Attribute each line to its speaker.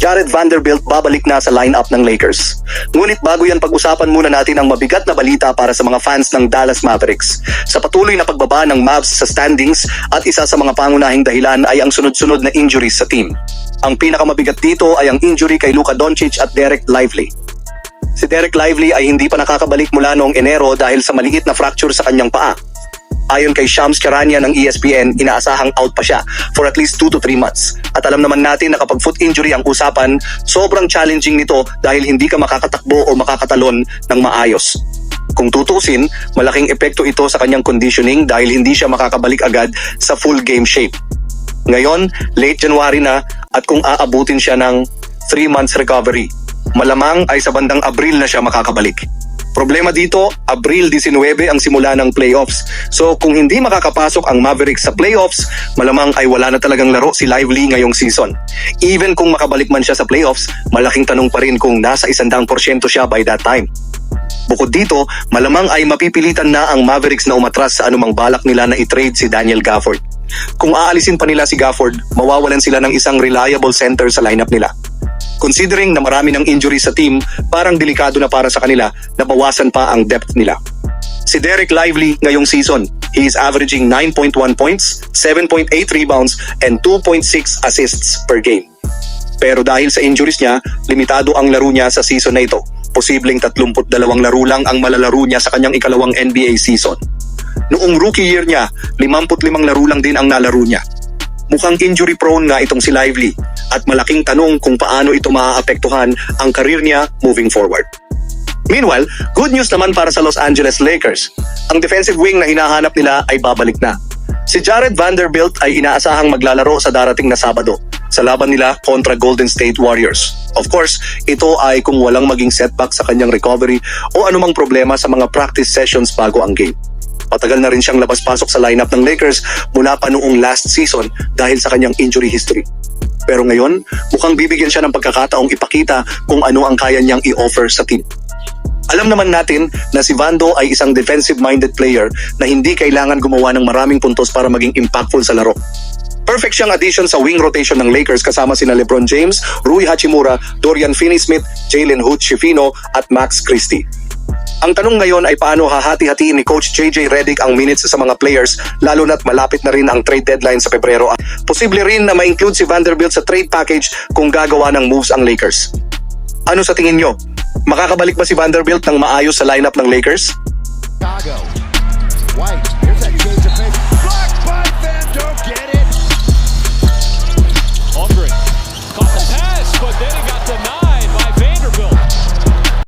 Speaker 1: Jared Vanderbilt babalik na sa lineup ng Lakers. Ngunit bago yan pag-usapan muna natin ang mabigat na balita para sa mga fans ng Dallas Mavericks. Sa patuloy na pagbaba ng Mavs sa standings at isa sa mga pangunahing dahilan ay ang sunod-sunod na injuries sa team. Ang pinakamabigat dito ay ang injury kay Luka Doncic at Derek Lively. Si Derek Lively ay hindi pa nakakabalik mula noong Enero dahil sa maliit na fracture sa kanyang paa. Ayon kay Shams Charania ng ESPN, inaasahang out pa siya for at least 2 to 3 months. At alam naman natin na kapag foot injury ang usapan, sobrang challenging nito dahil hindi ka makakatakbo o makakatalon ng maayos. Kung tutusin, malaking epekto ito sa kanyang conditioning dahil hindi siya makakabalik agad sa full game shape. Ngayon, late January na at kung aabutin siya ng 3 months recovery, malamang ay sa bandang Abril na siya makakabalik. Problema dito, Abril 19 ang simula ng playoffs. So kung hindi makakapasok ang Mavericks sa playoffs, malamang ay wala na talagang laro si Lively ngayong season. Even kung makabalik man siya sa playoffs, malaking tanong pa rin kung nasa 100% siya by that time. Bukod dito, malamang ay mapipilitan na ang Mavericks na umatras sa anumang balak nila na i-trade si Daniel Gafford. Kung aalisin pa nila si Gafford, mawawalan sila ng isang reliable center sa lineup nila. Considering na marami ng injury sa team, parang delikado na para sa kanila na bawasan pa ang depth nila. Si Derek Lively ngayong season, he is averaging 9.1 points, 7.8 rebounds, and 2.6 assists per game. Pero dahil sa injuries niya, limitado ang laro niya sa season na ito. Posibleng 32 laro lang ang malalaro niya sa kanyang ikalawang NBA season. Noong rookie year niya, 55 laro lang din ang nalaro niya. Mukhang injury prone nga itong si Lively at malaking tanong kung paano ito maaapektuhan ang karir niya moving forward. Meanwhile, good news naman para sa Los Angeles Lakers. Ang defensive wing na hinahanap nila ay babalik na. Si Jared Vanderbilt ay inaasahang maglalaro sa darating na Sabado sa laban nila kontra Golden State Warriors. Of course, ito ay kung walang maging setback sa kanyang recovery o anumang problema sa mga practice sessions bago ang game. Patagal na rin siyang labas-pasok sa lineup ng Lakers mula pa noong last season dahil sa kanyang injury history. Pero ngayon, mukhang bibigyan siya ng pagkakataong ipakita kung ano ang kaya niyang i-offer sa team. Alam naman natin na si Vando ay isang defensive-minded player na hindi kailangan gumawa ng maraming puntos para maging impactful sa laro. Perfect siyang addition sa wing rotation ng Lakers kasama sina LeBron James, Rui Hachimura, Dorian Finney-Smith, Jalen Hood-Schifino at Max Christie. Ang tanong ngayon ay paano hahati-hatiin ni Coach JJ Redick ang minutes sa mga players lalo na't malapit na rin ang trade deadline sa Pebrero. Posible rin na ma-include si Vanderbilt sa trade package kung gagawa ng moves ang Lakers. Ano sa tingin nyo? Makakabalik ba si Vanderbilt ng maayos sa lineup ng Lakers?
Speaker 2: Chicago.